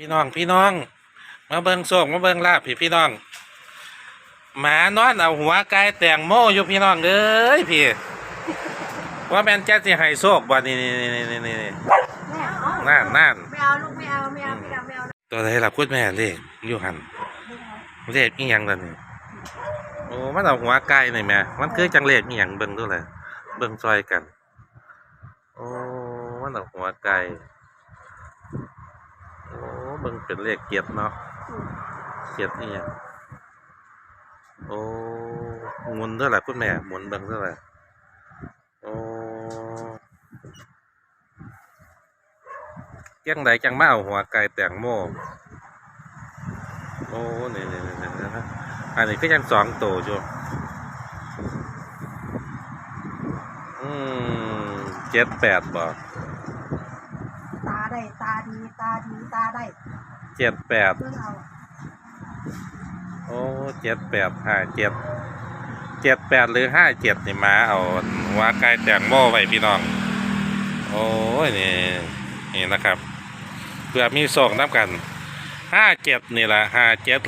พี่น้องพี่น้อง มาเบิงโศกมาเบิงลาบพี่พี่น้อง หมานอนเอาหัวกายแต่งโม่อยู่พี่น้องเอ้ยพี่ ว่าแมนแจ๊สิให้โศกบ่นี่นี่นี่นี่นี่นี่ไม่นั่นนั่นไม่เอาลูกไม่เอาไม่เอาไม่เอาไม่เอาตัวใดล่ะพูดแม่เลขอยู่หันเลขอีหยังล่ะนี่โอ้มันเอาหัวไก่นี่แม่มันคือจังเลขอีหยังเบิ่งดูเลยเบิ่งซอยกัน โอ้มันเอาหัวก่โพิ่งเป็นเลขเกียรติเนาะเกียรติอีหยังโอ้หมุนด้วยล่คุณแม่หมุนเบิ่งด้วยล่โอ้จังใดจังมาเอาหัวไก่แตงโมโอ้นี่นี่นี่นี่นะอันนี้ก็ยังสองโตัวอยู่อืมเจ็ดแปดบ่ตา ได้ตาดีตาดีตาได้เจ็ดแปดเพิ่งเอาโอ้เจ็ดแปดห้าเจ็ดเจ็ดแปดหรือห้าเจ็ดนี่มาเอาหัวไก่แตงโมไว้พี่น้อง โอ้ยนี่นี่นะครับเพื่อมีส่งนับกันห้าเจ็ดนี่แหละห้าเจ็ด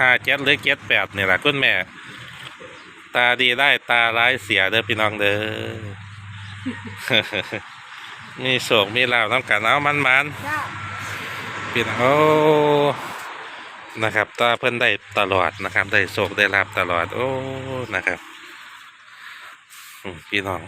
ห้าเจ็ดหรือเจ็ดแปดนี่แหละคุณแม่ ตาดีได้ตาร้ายเสียเด้อพี่น้องเด้อ มีโศกมีลาวน้ำกันเอามันมันจ้าๆพี่น้องโอ้นะครับตาเพิ่นได้ตลอดนะครับ ได้โศกได้ลาบตลอด โอ้นะครับอืมพี่น้อง